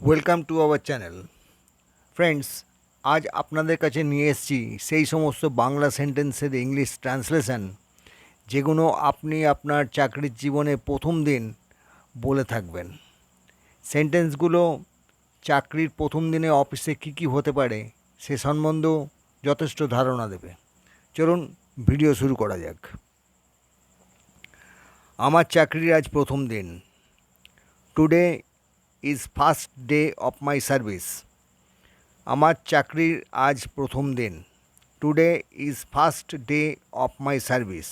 Welcome to our channel friends আজ আপনাদের কাছে নিয়ে এসেছি সেই সমস্ত বাংলা সেন্টেন্সের ইংলিশ ট্রান্সলেশন যেগুলো আপনি আপনার চাকরির জীবনে প্রথম দিন বলে থাকবেন। সেন্টেন্সগুলো চাকরির প্রথম দিনে অফিসে কী কী হতে পারে সে সম্বন্ধেও যথেষ্ট ধারণা দেবে। চলুন ভিডিও শুরু করা যাক। আমার চাকরির আজ প্রথম দিন। Today is first day of my service আমার চাকরির আজ প্রথম দিন। Today is first day of my service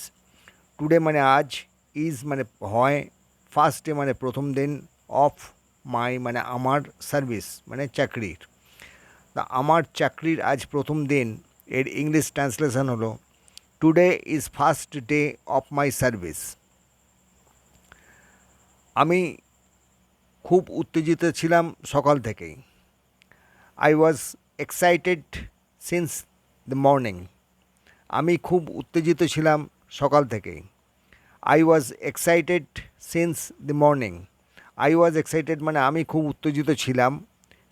today মানে আজ ইজ মানে হয় ফার্স্ট ডে মানে প্রথম দিন অফ মাই মানে আমার সার্ভিস মানে চাকরির। তা আমার চাকরির আজ প্রথম দিন, এর ইংলিশ ট্রান্সলেশন হলো today is first day of my service আমি খুব উত্তেজিত ছিলাম সকাল থেকেই। I was excited since the morning আমি খুব উত্তেজিত ছিলাম সকাল থেকেই। I was excited since the morning I was excited মানে আমি খুব উত্তেজিত ছিলাম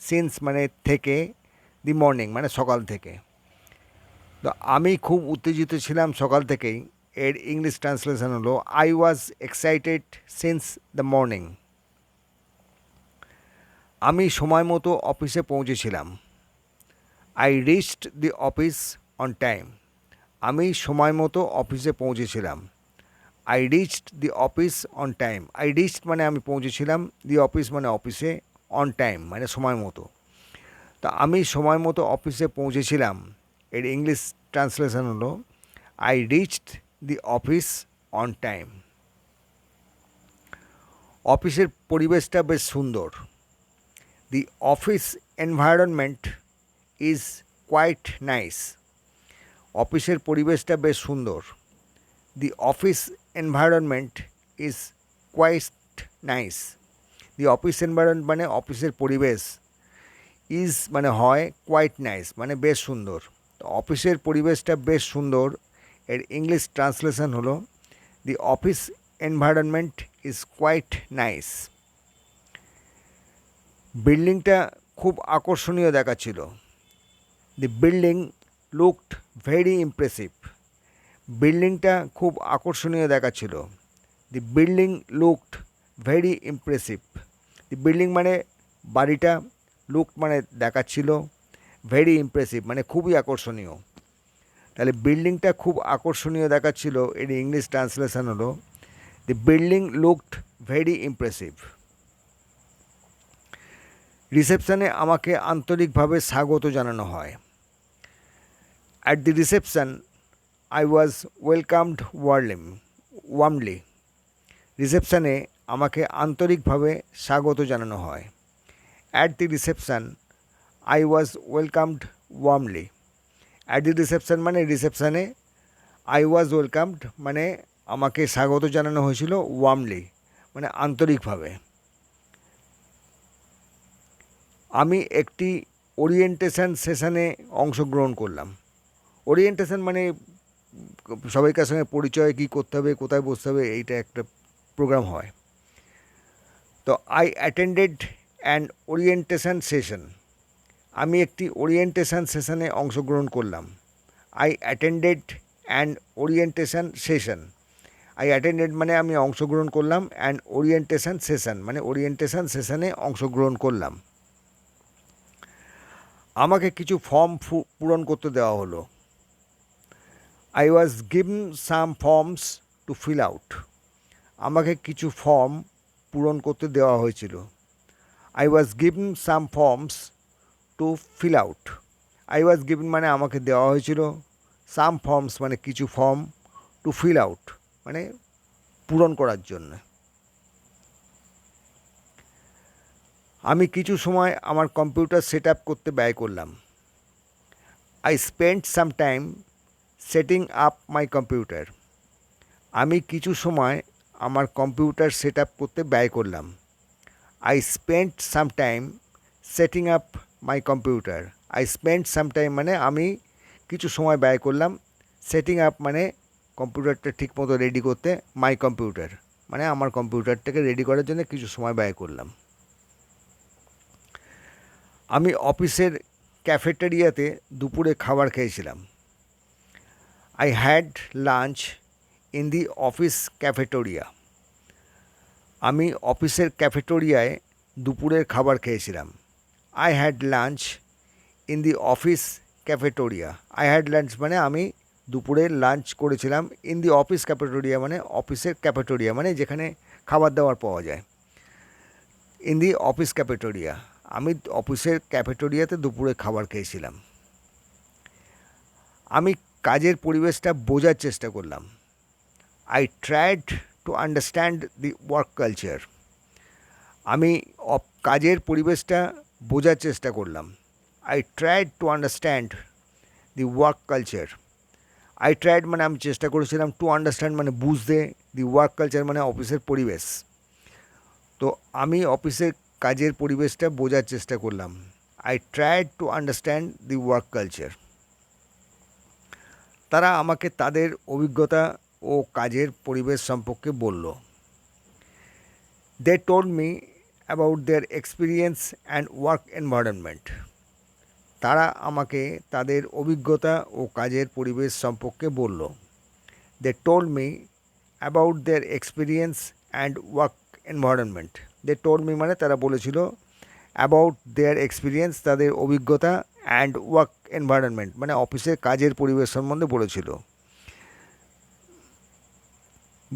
সিন্স মানে থেকে দি মর্নিং মানে সকাল থেকে। তো আমি খুব উত্তেজিত ছিলাম সকাল থেকেই। এর ইংলিশ ট্রান্সলেশন হলো I was excited since the morning আমি সময় মতো অফিসে পৌঁছেছিলাম। I reached the office on time আমি সময় মতো অফিসে পৌঁছেছিলাম। I reached the office on time I reached মানে আমি পৌঁছেছিলাম দি অফিস মানে অফিসে অন টাইম মানে সময় মতো। তা আমি সময় মতো অফিসে পৌঁছেছিলাম। এর ইংলিশ ট্রান্সলেশন হলো I reached the office on time অফিসের পরিবেশটা বেশ সুন্দর। The office environment is quite nice অফিসের পরিবেশটা বেশ সুন্দর। The office environment is quite nice the office environment মানে অফিসের পরিবেশ ইজ মানে হয় কোয়াইট নাইস মানে বেশ সুন্দর। তো অফিসের পরিবেশটা বেশ সুন্দর। এর ইংলিশ ট্রান্সলেশন হলো the office environment is quite nice বিল্ডিংটা খুব আকর্ষণীয় দেখাচ্ছিল। The building looked very impressive বিল্ডিংটা খুব আকর্ষণীয় দেখাচ্ছিল। The building looked very impressive the building মানে বাড়িটা লুক মানে দেখাচ্ছিল। ভেরি ইমপ্রেসিভ মানে খুবই আকর্ষণীয়। তাহলে বিল্ডিংটা খুব আকর্ষণীয় দেখাচ্ছিল এটি ইংলিশ ট্রান্সলেশন হলো the building looked very impressive রিসেপশানে আমাকে আন্তরিকভাবে স্বাগত জানানো হয়। At the reception I was welcomed warmly warmly রিসেপশানে আমাকে আন্তরিকভাবে স্বাগত জানানো হয়। At the reception I was welcomed warmly at the reception মানে রিসেপশানে আই ওয়াজ ওয়েলকামড মানে আমাকে স্বাগত জানানো হয়েছিল ওয়ার্মলি মানে আন্তরিকভাবে। আমি একটি ওরিয়েন্টেশন সেশনে অংশগ্রহণ করলাম। ওরিয়েন্টেশন মানে সবাইকার সঙ্গে পরিচয়, কী করতে হবে, কোথায় বসতে হবে, এইটা একটা প্রোগ্রাম হয়। তো I attended an orientation session আমি একটি ওরিয়েন্টেশন সেশনে অংশগ্রহণ করলাম। I attended and orientation session I attended মানে আমি অংশগ্রহণ করলাম অ্যান্ড ওরিয়েন্টেশন সেশন মানে ওরিয়েন্টেশন সেশনে অংশগ্রহণ করলাম। আমাকে কিছু ফর্ম পূরণ করতে দেওয়া হলো। I was given some forms to fill out আমাকে কিছু ফর্ম পূরণ করতে দেওয়া হয়েছিল। I was given some forms to fill out I was given মানে আমাকে দেওয়া হয়েছিল। সাম ফর্মস মানে কিছু ফর্ম টু ফিল আউট মানে পূরণ করার জন্য। আমি কিছু সময় আমার কম্পিউটার সেট আপ করতে ব্যয় করলাম। I spend some time setting up my computer আমি কিছু সময় আমার কম্পিউটার সেট আপ করতে ব্যয় করলাম। I spend some time setting up my computer I spend some time মানে আমি কিছু সময় ব্যয় করলাম সেটিং আপ মানে কম্পিউটারটা ঠিকমতো রেডি করতে মাই কম্পিউটার মানে আমার কম্পিউটারটাকে রেডি করার জন্য কিছু সময় ব্যয় করলাম। আমি অফিসের ক্যাফেটেরিয়াতে দুপুরে খাবার খেয়েছিলাম। I had lunch in the office cafeteria আমি অফিসের ক্যাফেটোরিয়ায় দুপুরের খাবার খেয়েছিলাম। I had lunch in the office cafeteria I had lunch মানে আমি দুপুরে লাঞ্চ করেছিলাম ইন দি অফিস ক্যাফেটোরিয়া মানে অফিসের ক্যাফেটোরিয়া মানে যেখানে খাবার দাবার পাওয়া যায়। ইন দি অফিস ক্যাফেটেরিয়া আমি অফিসের ক্যাফেটোরিয়াতে দুপুরে খাবার খেয়েছিলাম। আমি কাজের পরিবেশটা বোঝার চেষ্টা করলাম। I tried to understand the work culture আমি কাজের পরিবেশটা বোঝার চেষ্টা করলাম। I tried to understand the work culture I tried মানে আমি চেষ্টা করেছিলাম টু আন্ডারস্ট্যান্ড মানে বুঝতে। দি ওয়ার্ক কালচার মানে অফিসের পরিবেশ। তো আমি অফিসের কাজের পরিবেশটা বোঝার চেষ্টা করলাম। I tried to understand the work culture তারা আমাকে তাদের অভিজ্ঞতা ও কাজের পরিবেশ সম্পর্কে বলল। They told me about their experience and work environment তারা আমাকে তাদের অভিজ্ঞতা ও কাজের পরিবেশ সম্পর্কে বলল। They told me about their experience and work environment they told me মানে তারা বলেছিল অ্যাবাউট দেয়ার এক্সপিরিয়েন্স তাদের অভিজ্ঞতা অ্যান্ড ওয়ার্ক এনভায়রনমেন্ট মানে অফিসের কাজের পরিবেশ সম্বন্ধে বলেছিল।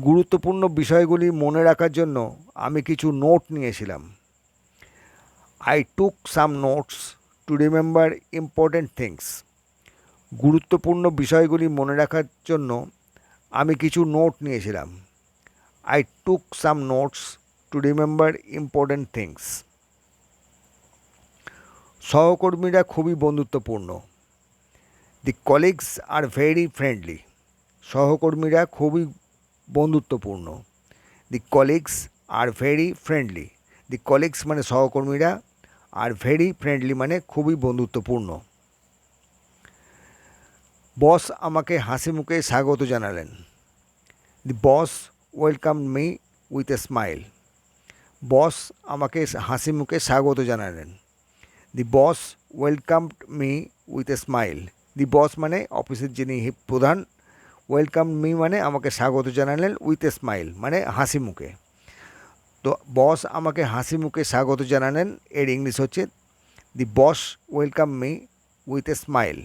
গুরুত্বপূর্ণ বিষয়গুলি মনে রাখার জন্য আমি কিছু নোট নিয়েছিলাম। I took some notes to remember important things গুরুত্বপূর্ণ বিষয়গুলি মনে রাখার জন্য আমি কিছু নোট নিয়েছিলাম। I took some notes to remember important things সহকর্মীরা খুবই বন্ধুত্বপূর্ণ। The colleagues are very friendly সহকর্মীরা খুবই বন্ধুত্বপূর্ণ। The colleagues are very friendly the colleagues মানে সহকর্মীরা আর ভেরি ফ্রেন্ডলি মানে খুবই বন্ধুত্বপূর্ণ। বস আমাকে হাসি মুখে স্বাগত জানালেন। The boss welcome me with a smile boss আমাকে হাসি মুখে স্বাগত জানালেন। The boss welcome me with a smile the boss মানে অফিসের যিনি প্রধান ওয়েলকাম মি মানে আমাকে স্বাগত জানালেন উইথ এ স্মাইল মানে হাসি মুখে। তো বস আমাকে হাসি মুখে স্বাগত জানালেন, এর ইংলিশ হচ্ছে the boss welcome me with a smile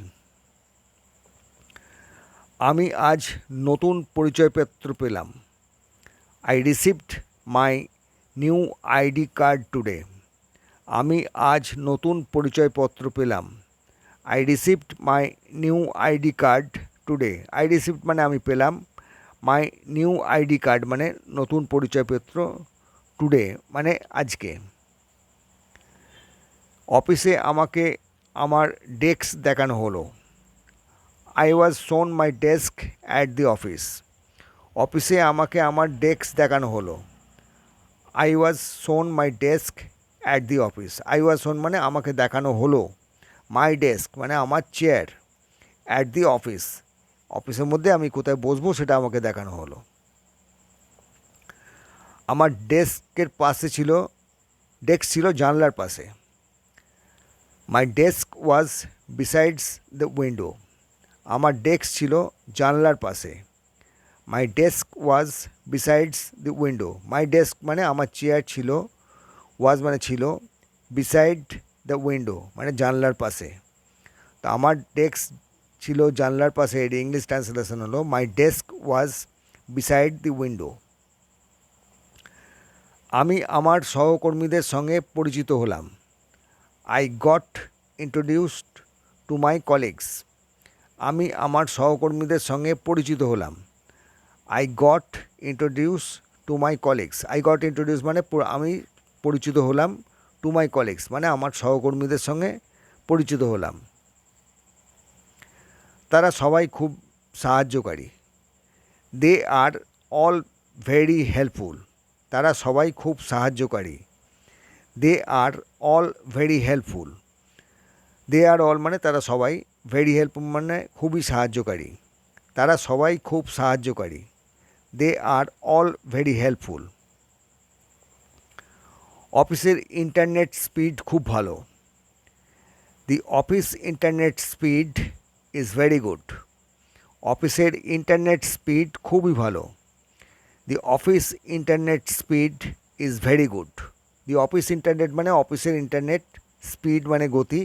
আমি আজ নতুন পরিচয়পত্র পেলাম। I received my new ID card today. আমি আজ নতুন পরিচয়পত্র পেলাম। I received my new ID card today I received মানে আমি পেলাম মাই নিউ আইডি কার্ড মানে নতুন পরিচয়পত্র টুডে মানে আজকে। অফিসে আমাকে আমার ডেস্ক দেখানো হলো। I was shown my desk at the office অফিসে আমাকে আমার ডেস্ক দেখানো হলো। I was shown my desk at the office I was shown মানে আমাকে দেখানো হলো মাই ডেস্ক মানে আমার চেয়ার অ্যাট দি অফিস অফিসের মধ্যে আমি কোথায় বসবো সেটা আমাকে দেখানো হলো। আমার ডেস্কের পাশে ছিল, ডেস্ক ছিল জানলার পাশে। My desk was besides the window আমার ডেস্ক ছিল জানলার পাশে। My desk was besides the window my desk মানে আমার চেয়ার ছিল ওয়াজ মানে ছিল বিসাইড দ্য উইন্ডো মানে জানলার পাশে। তো আমার ডেস্ক ছিল জানলার পাশে এর ইংলিশ ট্রান্সলেশন হলো my desk was beside the window আমি আমার সহকর্মীদের সঙ্গে পরিচিত হলাম। I got introduced to my colleagues আমি আমার সহকর্মীদের সঙ্গে পরিচিত হলাম। I got introduce to my colleagues I got introduce মানে আমি পরিচিত হলাম টু মাই কলিগস মানে আমার সহকর্মীদের সঙ্গে পরিচিত হলাম। তারা সবাই খুব সাহায্যকারী। They are all very helpful তারা সবাই খুব সাহায্যকারী। They are all very helpful they are all মানে তারা সবাই ভেরি হেল্পফুল মানে খুবই সাহায্যকারী। তারা সবাই খুব সাহায্যকারী। They are all very helpful অফিসের ইন্টারনেট স্পিড খুব ভালো। The office internet speed is very good অফিসের ইন্টারনেট স্পিড খুবই ভালো। The office internet speed is very good the office internet মানে অফিসের ইন্টারনেট স্পিড মানে গতি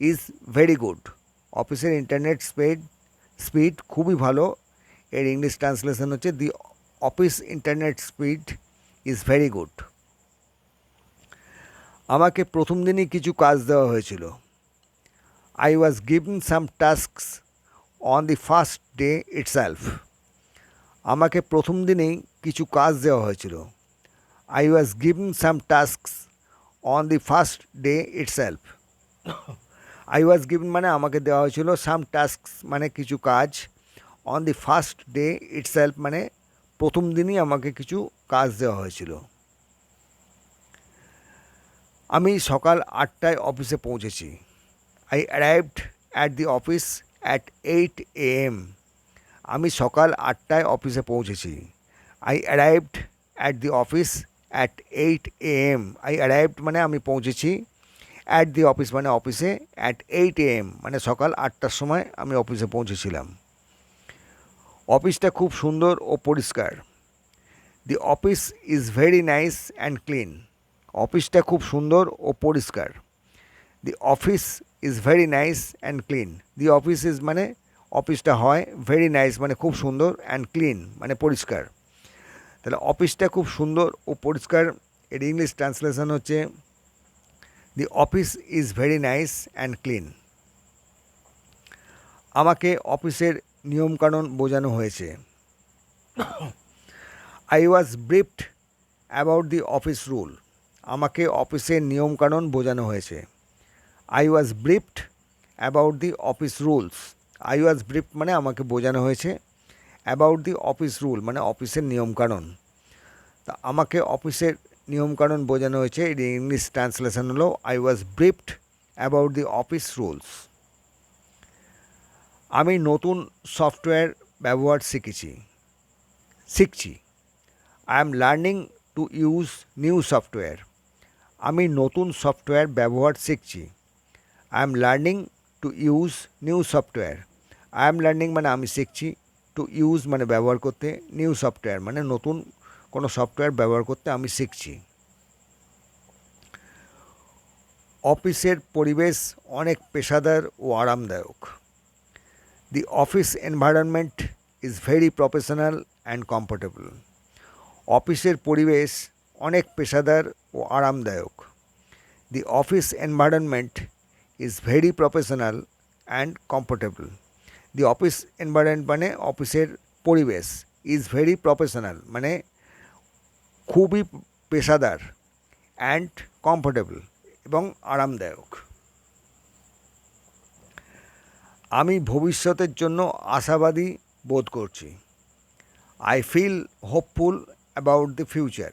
ইজ ভেরি গুড অফিসের ইন্টারনেট স্পিড স্পিড খুবই ভালো এর ইংলিশ ট্রান্সলেশন হচ্ছে the office internet speed is very good আমাকে প্রথম দিনই কিছু কাজ দেওয়া হয়েছিল। I was given some tasks on the first day itself আমাকে প্রথম দিনেই কিছু কাজ দেওয়া হয়েছিল। I was given some tasks on the first day itself I was given মানে আমাকে দেওয়া হয়েছিল সাম টাস্কস মানে কিছু কাজ on the first day itself মানে প্রথম দিনই আমাকে কিছু কাজ দেওয়া হয়েছিল। আমি সকাল আটটায় অফিসে পৌঁছেছি। I arrived at the office at eight A M আমি সকাল আটটায় অফিসে পৌঁছেছি। I arrived at the office at eight A M I arrived মানে আমি পৌঁছেছি অ্যাট দি অফিস মানে অফিসে অ্যাট এইট এ এম মানে সকাল আটটার সময় আমি অফিসে পৌঁছেছিলাম। অফিসটা খুব সুন্দর ও পরিষ্কার। The office is very nice and clean অফিসটা খুব সুন্দর ও পরিষ্কার। The office is very nice and clean the office is মানে অফিসটা হয় ভেরি নাইস মানে খুব সুন্দর অ্যান্ড ক্লিন মানে পরিষ্কার। তাহলে অফিসটা খুব সুন্দর ও পরিষ্কার। এর ইংলিশ ট্রান্সলেশন হচ্ছে the office is very nice and clean আমাকে অফিসের নিয়মকানুন বোঝানো হয়েছে। I was briefed about the office rule আমাকে অফিসের নিয়মকানুন বোঝানো হয়েছে। I was briefed about the office rules I was briefed মানে আমাকে বোঝানো হয়েছে। অ্যাবাউট দি অফিস রুল মানে অফিসের নিয়মকানুন। তা আমাকে অফিসের নিয়মকানুন বোঝানো হয়েছে। এর ইংলিশ ট্রান্সলেশন হলো I was briefed about the office rules আমি নতুন সফটওয়্যার ব্যবহার শিখেছি, শিখছি। I am learning to use new software আমি নতুন সফটওয়্যার ব্যবহার শিখছি। I am learning to use new software I am learning মানে আমি শিখছি টু ইউজ মানে ব্যবহার করতে নিউ সফটওয়্যার মানে নতুন কোনো সফটওয়্যার ব্যবহার করতে আমি শিখছি। অফিসের পরিবেশ অনেক পেশাদার ও আরামদায়ক। The office environment is very professional and comfortable অফিসের পরিবেশ অনেক পেশাদার ও আরামদায়ক। The office environment is very professional and comfortable the office environment মানে অফিসের পরিবেশ ইজ ভেরি প্রফেশনাল মানে খুবই পেশাদার অ্যান্ড কমফোর্টেবল এবং আরামদায়ক। আমি ভবিষ্যতের জন্য আশাবাদী বোধ করছি। I feel hopeful about the future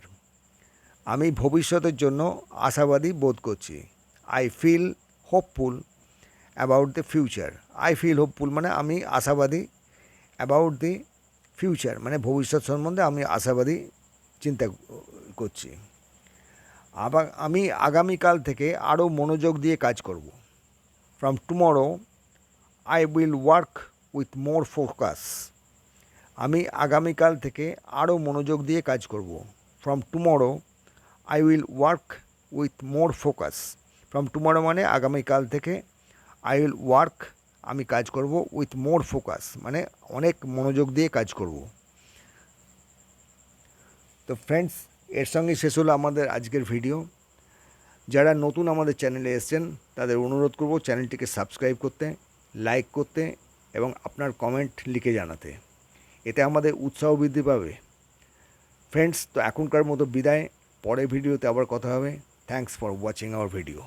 আমি ভবিষ্যতের জন্য আশাবাদী বোধ করছি। I feel hopeful about the future I feel hopeful মানে আমি আশাবাদী অ্যাবাউট দি ফিউচার মানে ভবিষ্যৎ সম্বন্ধে আমি আশাবাদী চিন্তা করছি। আবার আমি আগামীকাল থেকে আরও মনোযোগ দিয়ে কাজ করব। From tomorrow I will work with more focus আমি আগামীকাল থেকে আরও মনোযোগ দিয়ে কাজ করব। From tomorrow I will work with more focus from tomorrow মানে আগামীকাল থেকে আই উইল ওয়ার্ক আমি কাজ করব উইথ মোর ফোকাস মানে অনেক মনোযোগ দিয়ে কাজ করব। তো ফ্রেন্ডস এর সঙ্গে শেষ হলো আমাদের আজকের ভিডিও যারা নতুন আমাদের চ্যানেলে এসছেন, তাদের অনুরোধ করব চ্যানেলটিকে সাবস্ক্রাইব করতে। লাইক করতে এবং আপনার কমেন্ট লিখে জানাতে। এতে আমাদের উৎসাহ বৃদ্ধি পাবে। ফ্রেন্ডস তো এখনকার মতো বিদায়। পরে ভিডিওতে আবার কথা হবে। Thanks for watching our video